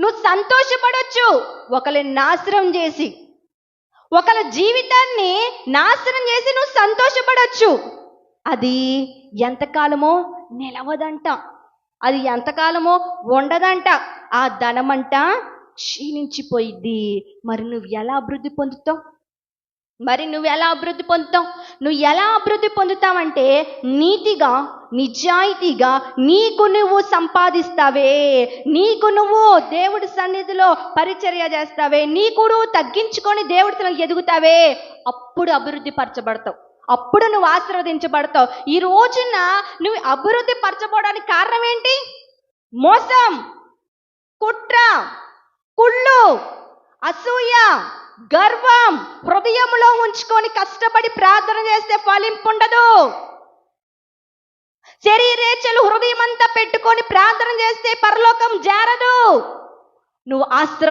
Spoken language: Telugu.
నువ్వు సంతోషపడొచ్చు. ఒకరిని నాశనం చేసి ఒకరి జీవితాన్ని నాశనం చేసి నువ్వు సంతోషపడొచ్చు. అది ఎంతకాలమో నిలవదంట. అది ఎంతకాలమో ఉండదంట. ఆ ధనమంట క్షీణించిపోయిద్ది. మరి నువ్వు ఎలా అభివృద్ధి పొందుతావు? మరి నువ్వు ఎలా అభివృద్ధి పొందుతావు? నువ్వు ఎలా అభివృద్ధి పొందుతావంటే నీతిగా నిజాయితీగా నీకు నువ్వు సంపాదిస్తావే. నీకు నువ్వు దేవుడి సన్నిధిలో పరిచర్య చేస్తావే. నీకు నువ్వు తగ్గించుకొని దేవుడితో ఎదుగుతావే. అప్పుడు అభివృద్ధి పరచబడతావు. అప్పుడు నువ్వు ఆశీర్వదించబడతావు. ఈ రోజున నువ్వు అభివృద్ధి పరచబడడానికి కారణం ఏంటి? మోసం కుట్ర కుళ్ళు అసూయ గర్వం హృదయంలో ఉంచుకొని కష్టపడి ప్రార్థన చేస్తే ఫలింపుండదు. శరీరేచలు హృదయం అంతా పెట్టుకొని ప్రార్థన చేస్తే పరలోకం జారదు. నువ్వు ఆశ్ర